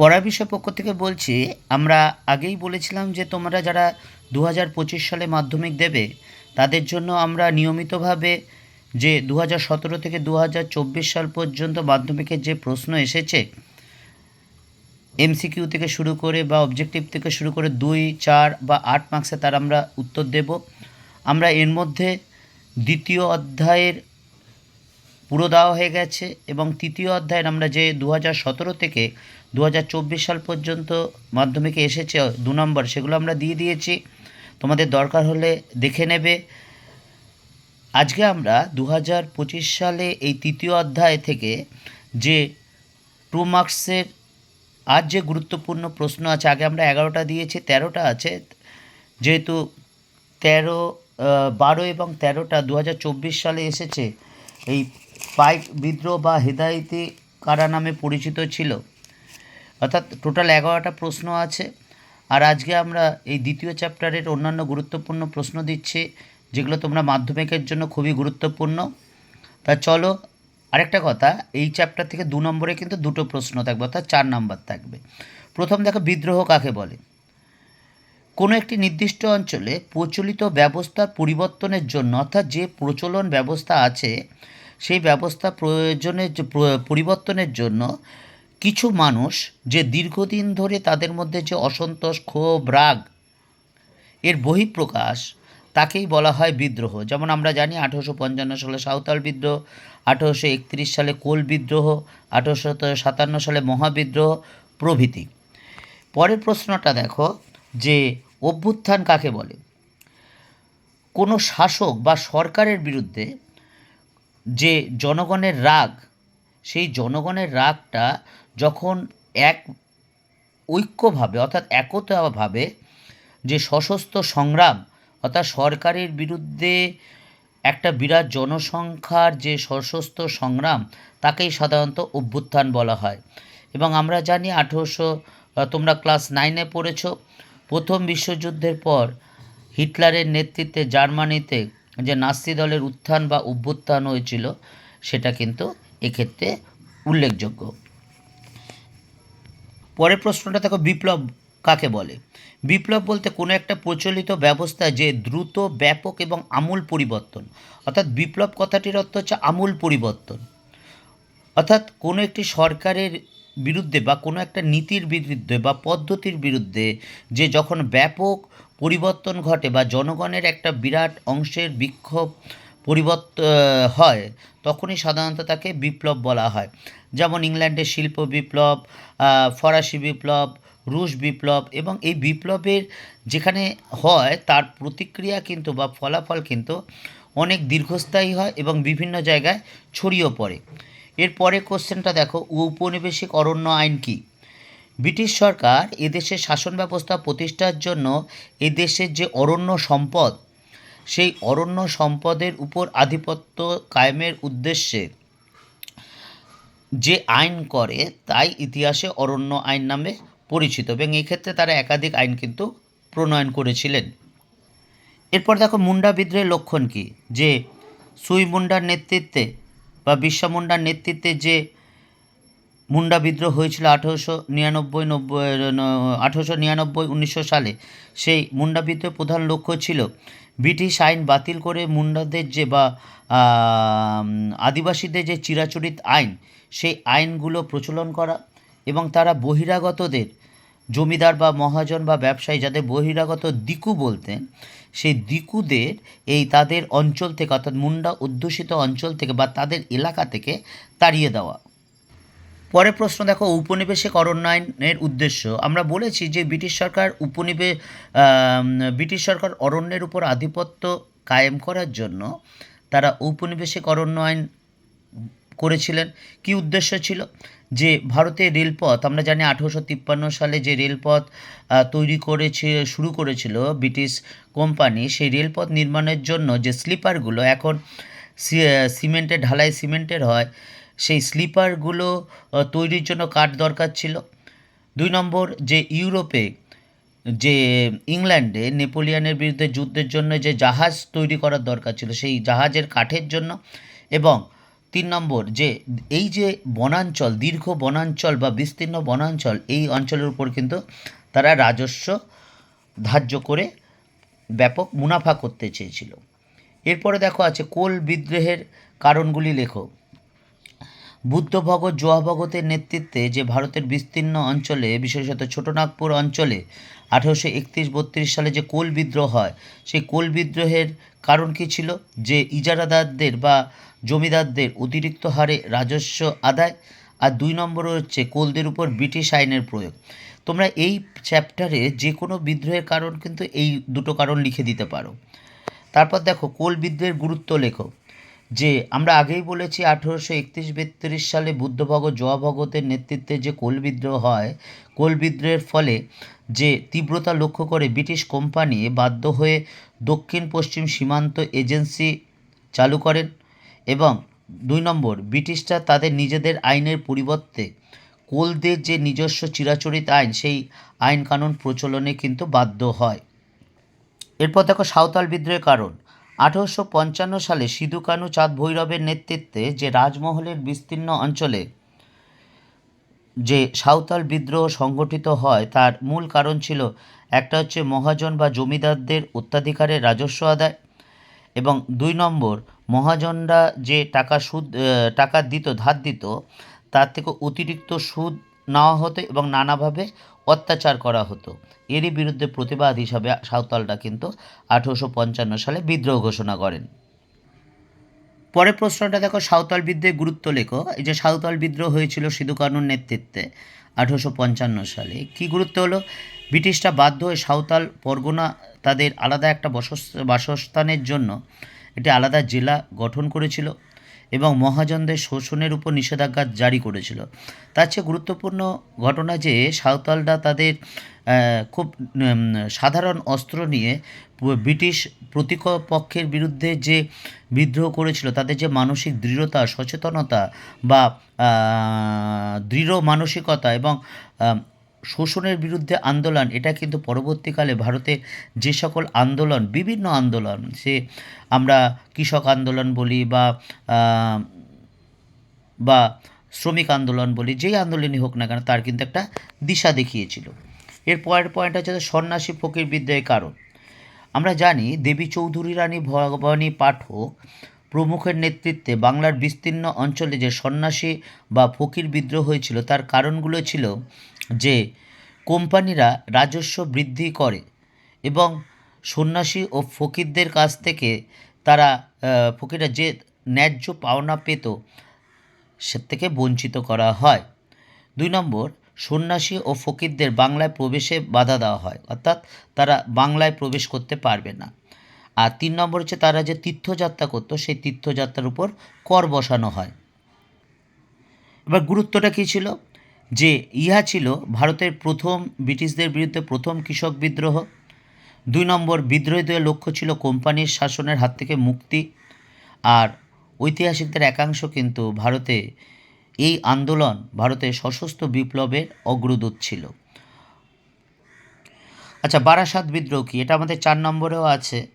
পড়ার বিষয় পক্ষ থেকে বলছি, আমরা আগেই বলেছিলাম যে তোমরা যারা দু হাজার পঁচিশ সালে মাধ্যমিক দেবে, তাদের জন্য আমরা নিয়মিতভাবে যে দু সতেরো থেকে দু হাজার চব্বিশ সাল পর্যন্ত মাধ্যমিকের যে প্রশ্ন এসেছে, এমসিকিউ থেকে শুরু করে বা অবজেক্টিভ থেকে শুরু করে দুই, চার বা আট মার্কসে তার আমরা উত্তর দেব। আমরা এর মধ্যে দ্বিতীয় অধ্যায়ের পুরো দেওয়া হয়ে গেছে এবং তৃতীয় অধ্যায়ের আমরা যে দু সতেরো থেকে দু হাজার চব্বিশ সাল পর্যন্ত মাধ্যমিকে এসেছে, দু নম্বর, সেগুলো আমরা দিয়ে দিয়েছি। তোমাদের দরকার হলে দেখে নেবে। আজকে আমরা দু হাজার পঁচিশ সালে এই তৃতীয় অধ্যায় থেকে যে টু মার্কসের আর যে গুরুত্বপূর্ণ প্রশ্ন আছে, আগে আমরা এগারোটা দিয়েছি, তেরোটা আছে। যেহেতু তেরো বারো এবং তেরোটা দু হাজার চব্বিশ সালে এসেছে এই পাইক বিদ্রোহ বা হেদায়তি কারা নামে পরিচিত ছিল? অর্থাৎ টোটাল এগারোটা প্রশ্ন আছে। আর আজকে আমরা এই দ্বিতীয় চ্যাপ্টারের অন্যান্য গুরুত্বপূর্ণ প্রশ্ন দিচ্ছি, যেগুলো তোমরা মাধ্যমিকের জন্য খুবই গুরুত্বপূর্ণ। তা চলো আরেকটা কথা, এই চ্যাপ্টার থেকে দু নম্বরে কিন্তু দুটো প্রশ্ন থাকবে, অর্থাৎ চার নম্বর থাকবে। প্রথম দেখো, বিদ্রোহ কাকে বলে? কোনো একটি নির্দিষ্ট অঞ্চলে প্রচলিত ব্যবস্থার পরিবর্তনের জন্য, অর্থাৎ যে প্রচলন ব্যবস্থা আছে সেই ব্যবস্থা প্রয়োজনের পরিবর্তনের জন্য কিছু মানুষ যে দীর্ঘদিন ধরে তাদের মধ্যে যে অসন্তোষ, ক্ষোভ, রাগ এর বহিঃপ্রকাশ তাকেই বলা হয় বিদ্রোহ। যেমন আমরা জানি আঠেরোশো পঞ্চান্ন সালে সাঁওতাল বিদ্রোহ, আঠেরোশো একত্রিশ সালে কোল বিদ্রোহ, আঠেরোশো সাতান্ন সালে মহাবিদ্রোহ প্রভৃতি। পরের প্রশ্নটা দেখো যে অভ্যুত্থান কাকে বলে? কোনো শাসক বা সরকারের বিরুদ্ধে যে জনগণের রাগ, সেই জনগণের রাগটা যখন এক ঐক্যভাবে অর্থাৎ একতাভাবে যে সশস্ত্র সংগ্রাম অর্থাৎ সরকারের বিরুদ্ধে একটা বিরাট জনসংখ্যার যে সশস্ত্র সংগ্রাম, তাকেই সাধারণত অভ্যুত্থান বলা হয়। এবং আমরা জানি আঠেরোশো তোমরা ক্লাস নাইনে পড়েছ, প্রথম বিশ্বযুদ্ধের পর হিটলারের নেতৃত্বে জার্মানিতে যে নাৎসি দলের উত্থান বা অভ্যুত্থান হয়েছিল, সেটা কিন্তু এক্ষেত্রে উল্লেখযোগ্য। পরের প্রশ্নটা দেখো, বিপ্লব কাকে বলে? বিপ্লব বলতে কোনো একটা প্রচলিত ব্যবস্থা যে দ্রুত, ব্যাপক এবং আমূল পরিবর্তন। অর্থাৎ বিপ্লব কথাটির অর্থ হচ্ছে আমূল পরিবর্তন। অর্থাৎ কোনো একটি সরকারের বিরুদ্ধে বা কোনো একটা নীতির বিরুদ্ধে বা পদ্ধতির বিরুদ্ধে যে যখন ব্যাপক পরিবর্তন ঘটে বা জনগণের একটা বিরাট অংশের বিক্ষোভ পরিবর্তন হয়, তখনই সাধারণত তাকে বিপ্লব বলা হয়। যেমন ইংল্যান্ডের শিল্প বিপ্লব ফরাসি বিপ্লব, রুশ বিপ্লব এবং এই বিপ্লবের যেখানে হয়, তার প্রতিক্রিয়া কিন্তু বা ফলাফল কিন্তু অনেক দীর্ঘস্থায়ী হয় এবং বিভিন্ন জায়গায় ছড়িয়ে পড়ে। এরপরে কোশ্চেনটা দেখো, ঔপনিবেশিক অরণ্য আইন কী? ব্রিটিশ সরকার এদেশের শাসন ব্যবস্থা প্রতিষ্ঠার জন্য এদেশের যে অরণ্য সম্পদ, সেই অরণ্য সম্পদের উপর আধিপত্য কায়েমের উদ্দেশ্যে যে আইন করে, তাই ইতিহাসে অরণ্য আইন নামে পরিচিত এবং এক্ষেত্রে তারা একাধিক আইন কিন্তু প্রণয়ন করেছিলেন। এরপর দেখো মুন্ডা বিদ্রোহের লক্ষণ কী? যে সুই মুন্ডার নেতৃত্বে বা বিশ্বা মুন্ডার নেতৃত্বে যে মুন্ডা বিদ্রোহ হয়েছিল আঠেরোশো নিরানব্বই নব্বই আঠেরোশো নিরানব্বই, উনিশশো সালে। সেই মুন্ডা বিদ্রোহের প্রধান লক্ষ্য ছিল ব্রিটিশ আইন বাতিল করে মুন্ডাদের যে বা আদিবাসীদের যে চিরাচরিত আইন, সেই আইনগুলো প্রচলন করা এবং তারা বহিরাগতদের, জমিদার বা মহাজন বা ব্যবসায়ী যাদের বহিরাগত দিকু বলতেন, সেই দিকুদের এই তাদের অঞ্চল থেকে অর্থাৎ মুন্ডা অধ্যুষিত অঞ্চল থেকে বা তাদের এলাকা থেকে তাড়িয়ে দেওয়া। পরের প্রশ্ন দেখো উপনিবেশিক অরণ্যায়নের উদ্দেশ্য। আমরা বলেছি যে ব্রিটিশ সরকার উপনিবে ব্রিটিশ সরকার অরণ্যের উপর আধিপত্য কায়েম করার জন্য তারা ঔপনিবেশিক অরণ্য আইন করেছিলেন। কি উদ্দেশ্য ছিল? যে ভারতের রেলপথ, আমরা জানি আঠেরোশো তিপ্পান্ন সালে যে রেলপথ তৈরি করেছে, শুরু করেছিল ব্রিটিশ কোম্পানি, সেই রেলপথ নির্মাণের জন্য যে স্লিপারগুলো এখন সিমেন্টের ঢালাই সিমেন্টের হয় সেই স্লিপারগুলো তৈরির জন্য কাঠ দরকার ছিল। দুই নম্বর, যে ইউরোপে, যে ইংল্যান্ডে নেপোলিয়ানের বিরুদ্ধে যুদ্ধের জন্য যে জাহাজ তৈরি করার দরকার ছিল, সেই জাহাজের কাঠের জন্য। এবং তিন নম্বর, যে এই যে বনাঞ্চল, দীর্ঘ বনাঞ্চল বা বিস্তীর্ণ বনাঞ্চল, এই অঞ্চলের উপর কিন্তু তারা রাজস্ব ধার্য করে ব্যাপক মুনাফা করতে চেয়েছিল। এরপরে দেখো আছে, কোল বিদ্রোহের কারণগুলি লেখো। বুদ্ধ ভগত জোয়া ভগতের নেতৃত্বে যে ভারতের বিস্তীর্ণ অঞ্চলে, বিশেষত ছোটনাগপুর অঞ্চলে, আঠেরোশো একত্রিশ বত্রিশ সালে যে কোল বিদ্রোহ হয়, সেই কোল বিদ্রোহের কারণ কী ছিল? যে ইজারাদারদের বা জমিদারদের অতিরিক্ত হারে রাজস্ব আদায়, আর দুই নম্বরে হচ্ছে কোলদের উপর ব্রিটিশ আইনের প্রয়োগ। তোমরা এই চ্যাপ্টারে যে কোনো বিদ্রোহের কারণ কিন্তু এই দুটো কারণ লিখে দিতে পারো। তারপর দেখো, কোল বিদ্রোহের গুরুত্ব লেখো। যে আমরা আগেই বলেছি আঠেরোশো একত্রিশ বিত্রিশ সালে বুদ্ধভগত জোয়া ভগতের নেতৃত্বে যে কোল বিদ্রোহ হয়, কোল বিদ্রোহের ফলে যে তীব্রতা লক্ষ্য করে ব্রিটিশ কোম্পানি বাধ্য হয়ে দক্ষিণ পশ্চিম সীমান্ত এজেন্সি চালু করেন এবং দুই নম্বর, ব্রিটিশরা তাদের নিজেদের আইনের পরিবর্তে কোলদের যে নিজস্ব চিরাচরিত আইন, সেই আইন কানুন প্রচলনে কিন্তু বাধ্য হয়। এরপর দেখো সাঁওতাল বিদ্রোহের কারণ। আঠেরোশো পঞ্চান্ন সালে সিধু কানু চাঁদ ভৈরবের নেতৃত্বে যে রাজমহলের বিস্তীর্ণ অঞ্চলে যে সাঁওতাল বিদ্রোহ সংগঠিত হয়, তার মূল কারণ ছিল একটা হচ্ছে মহাজন বা জমিদারদের অত্যাধিকারের রাজস্ব আদায় এবং দুই নম্বর, মহাজনরা যে টাকা সুদ টাকা দিত, ধার দিত, তার থেকে অতিরিক্ত সুদ নেওয়া হতো এবং নানাভাবে অত্যাচার করা হতো। এরই বিরুদ্ধে প্রতিবাদ হিসাবে সাঁওতালরা কিন্তু আঠেরোশো পঞ্চান্ন সালে বিদ্রোহ ঘোষণা করেন। পরের প্রশ্নটা দেখো, সাঁওতাল বিদ্রোহের গুরুত্ব লেখো। এই যে সাঁওতাল বিদ্রোহ হয়েছিল সিধু কানুর নেতৃত্বে আঠেরোশো পঞ্চান্ন সালে, কী গুরুত্ব হলো? ব্রিটিশরা বাধ্য হয়ে সাঁওতাল পরগনা তাদের আলাদা একটা বসস, বাসস্থানের জন্য একটি আলাদা জেলা গঠন করেছিল। এবং মহাজনদের শোষণের উপর নিষেধাজ্ঞা জারি করেছিল। তার চেয়ে গুরুত্বপূর্ণ ঘটনা যে, সাঁওতালরা তাদের খুব সাধারণ অস্ত্র নিয়ে ব্রিটিশ প্রতিপক্ষের বিরুদ্ধে যে বিদ্রোহ করেছিল, তাদের যে মানসিক দৃঢ়তা, সচেতনতা বা দৃঢ় মানসিকতা এবং শোষণের বিরুদ্ধে আন্দোলন, এটা কিন্তু পরবর্তীকালে ভারতে যে সকল আন্দোলন, বিভিন্ন আন্দোলন সে আমরা কৃষক আন্দোলন বলি বা বা শ্রমিক আন্দোলন বলি, যেই আন্দোলনই হোক না কেন, তার কিন্তু একটা দিশা দেখিয়েছিল। এর পরের পয়েন্ট হচ্ছে সন্ন্যাসী ফকির বিদ্রোহের কারণ। আমরা জানি দেবী চৌধুরী রানী ভবানী পাঠক প্রমুখের নেতৃত্বে বাংলার বিস্তীর্ণ অঞ্চলে যে সন্ন্যাসী বা ফকির বিদ্রোহ হয়েছিল তার কারণগুলো ছিল যে কোম্পানিরা রাজস্ব বৃদ্ধি করে এবং সন্ন্যাসী ও ফকিরদের কাছ থেকে তারা আহ, ফকিররা যে ন্যায্য পাওনা পেত সে থেকে বঞ্চিত করা হয়। দুই নম্বর সন্ন্যাসী ও ফকিরদের বাংলায় প্রবেশে বাধা দেওয়া হয় অর্থাৎ তারা বাংলায় প্রবেশ করতে পারবে না। আর তিন নম্বর হচ্ছে তারা যে তীর্থযাত্রা করতো, সেই তীর্থযাত্রার উপর কর বসানো হয়। এবার গুরুত্বটা কী ছিল? যে ইহা ছিল ভারতের প্রথম, ব্রিটিশদের বিরুদ্ধে প্রথম কৃষক বিদ্রোহ। দুই নম্বর, বিদ্রোহীদের লক্ষ্য ছিল কোম্পানির শাসনের হাত থেকে মুক্তি। আর ঐতিহাসিকদের একাংশ কিন্তু ভারতে এই আন্দোলন ভারতের সশস্ত্র বিপ্লবের অগ্রদূত ছিল। আচ্ছা বারাসাত বিদ্রোহ কি? এটা আমাদের চার নম্বরেও আছে।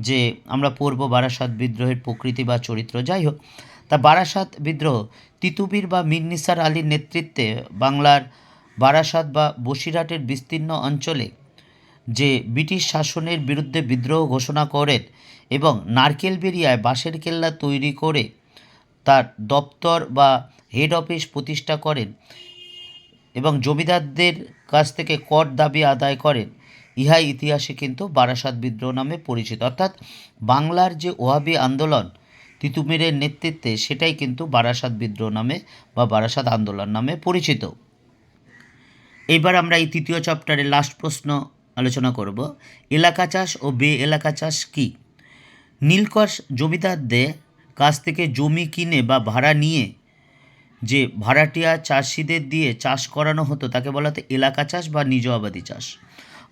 যে আমরা পড়ব বারাসাত বিদ্রোহের প্রকৃতি বা চরিত্র। যাই হোক, তা বারাসাত বিদ্রোহ তিতুবির বা মীর নিসার আলীর নেতৃত্বে বাংলার বারাসাত বা বসিরহাটের বিস্তীর্ণ অঞ্চলে যে ব্রিটিশ শাসনের বিরুদ্ধে বিদ্রোহ ঘোষণা করেন এবং নারকেল বেরিয়ায় বাঁশের কেল্লা তৈরি করে তার দপ্তর বা হেড অফিস প্রতিষ্ঠা করেন এবং জমিদারদের কাছ থেকে কর দাবি আদায় করেন। ইহাই ইতিহাসে কিন্তু বারাসাত বিদ্রোহ নামে পরিচিত। অর্থাৎ বাংলার যে ওহাবি আন্দোলন, তিতুমিরের নেতৃত্বে সেটাই কিন্তু বারাসাত বিদ্রোহ নামে বা বারাসাত আন্দোলন নামে পরিচিত। এইবার আমরা এই তৃতীয় চ্যাপ্টারের লাস্ট প্রশ্ন আলোচনা করব। এলাকা চাষ ও বে এলাকা চাষ কী? নীলকর জমিদারদের কাছ থেকে জমি কিনে বা ভাড়া নিয়ে যে ভাড়াটিয়া চাষিদের দিয়ে চাষ করানো হতো, তাকে বলা হতো এলাকা চাষ বা নিজ আবাদি চাষ।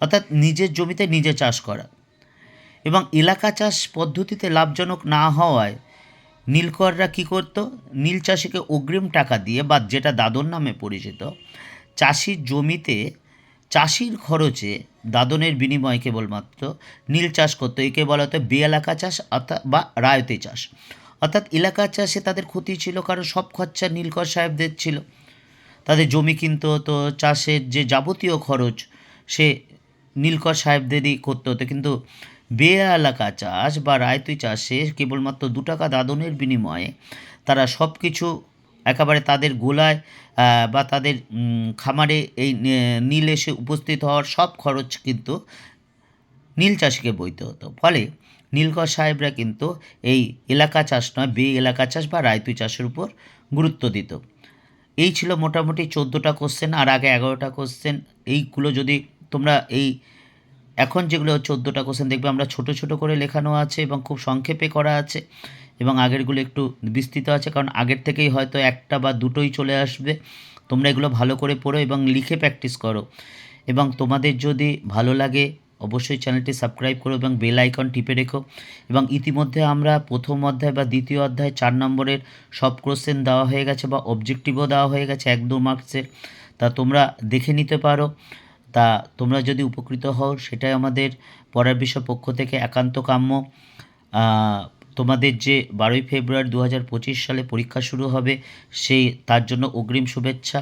অর্থাৎ নিজের জমিতে নিজে চাষ করা। এবং এলাকা চাষ পদ্ধতিতে লাভজনক না হওয়ায় নীলকররা কী করতো? নীল চাষিকে অগ্রিম টাকা দিয়ে বা যেটা দাদন নামে পরিচিত, চাষির জমিতে চাষির খরচে দাদনের বিনিময়ে কেবলমাত্র নীল চাষ করতো। একে বলা হতো বে এলাকা চাষ অর্থাৎ বা রায়তি চাষ। অর্থাৎ এলাকা চাষে তাদের ক্ষতি ছিল কারণ সব খরচা নীলকর সাহেবদের ছিল। তাদের জমি কিনতে হতো, চাষের যে যাবতীয় খরচ সে নীলকর সাহেবদেরই করতে হতো। কিন্তু বে এলাকা চাষ বা রায়তুই চাষে কেবলমাত্র দু টাকা দাদনের বিনিময়ে তারা সব কিছু একেবারে তাদের গোলায় বা তাদের খামারে এই নীল এসে উপস্থিত হওয়ার সব খরচ কিন্তু নীল চাষিকে বইতে হতো। ফলে নীলকর সাহেবরা কিন্তু এই এলাকা চাষ নয়, বে এলাকা চাষ বা রায়তুই চাষের উপর গুরুত্ব দিত। এই ছিল মোটামুটি চোদ্দোটা কোশ্চেন আর আগে এগারোটা কোশ্চেন এইগুলো যদি তোমরা এই এখন যেগুলো চোদ্দোটা কোশ্চেন দেখবে, আমরা ছোট ছোট করে লেখানো আছে এবং খুব সংক্ষেপে করা আছে এবং আগেরগুলো একটু বিস্তৃত আছে, কারণ আগের থেকেই হয়তো একটা বা দুটোই চলে আসবে। তোমরা এগুলো ভালো করে পড়ো এবং লিখে প্র্যাকটিস করো। এবং তোমাদের যদি ভালো লাগে, অবশ্যই চ্যানেলটি সাবস্ক্রাইব করো এবং বেল আইকন টিপে রেখো। এবং ইতিমধ্যে আমরা প্রথম অধ্যায় বা দ্বিতীয় অধ্যায় চার নম্বরের সব কোশ্চেন দেওয়া হয়ে গেছে বা অবজেক্টিভও দেওয়া হয়ে গেছে এক দু মার্কসের তা তোমরা দেখে নিতে পারো। তা তোমরা যদি উপকৃত হও, সেটাই আমাদের পড়ার বিষয় পক্ষ থেকে একান্ত কাম্য। তোমাদের যে বারোই ফেব্রুয়ারি দু হাজার পঁচিশ সালে পরীক্ষা শুরু হবে, সেই, তার জন্য অগ্রিম শুভেচ্ছা।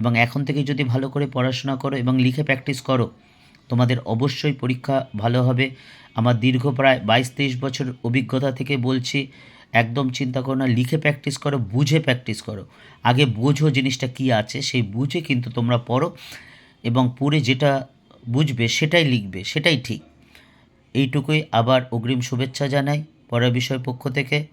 এবং এখন থেকে যদি ভালো করে পড়াশোনা করো এবং লিখে প্র্যাকটিস করো, তোমাদের অবশ্যই পরীক্ষা ভালো হবে। আমার দীর্ঘ প্রায় বাইশ তেইশ বছর অভিজ্ঞতা থেকে বলছি, একদম চিন্তা করো না, লিখে প্র্যাকটিস করো, বুঝে প্র্যাকটিস করো। আগে বোঝো জিনিসটা কি আছে, সেই বুঝে কিন্তু তোমরা পড়ো। এবং পড়ে যেটা বুঝবে সেটাই লিখবে, সেটাই ঠিক। এইটুকুই আবার অগ্রিম শুভেচ্ছা জানাই পড়া বিষয় পক্ষ থেকে।